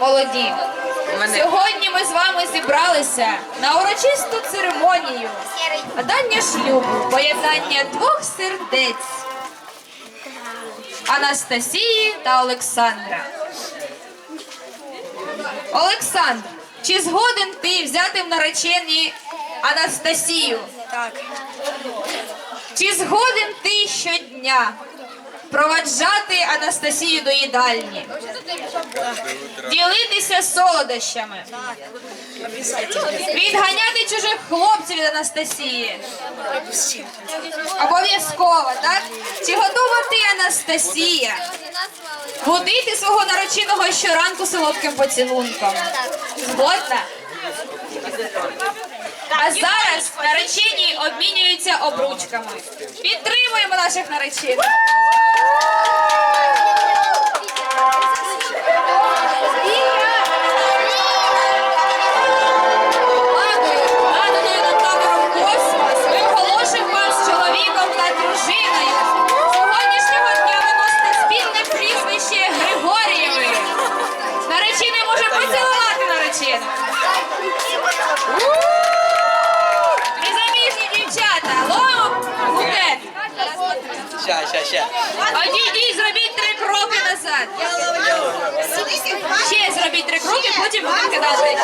молоді. мене- Сьогодні ми з вами зібралися на урочисту церемонію надання шлюбу, поєднання двох сердець Анастасії та Олександра. Олександр, чи згоден ти взяти в наречені Анастасію? Так. Чи згоден ти щодня проваджати Анастасію до їдальні? Ділитися солодощами? Відганяти чужих хлопців від Анастасії? Обов'язково, так? Чи готова ти, Анастасія, будити свого нареченого щоранку солодким поцілунком? Згодна? А зараз наречені обмінюються обручками. Підтримуємо наших наречених. ще. Одійдіть, зробіть три кроки назад. Ще зробіть три кроки, потім будемо кидати.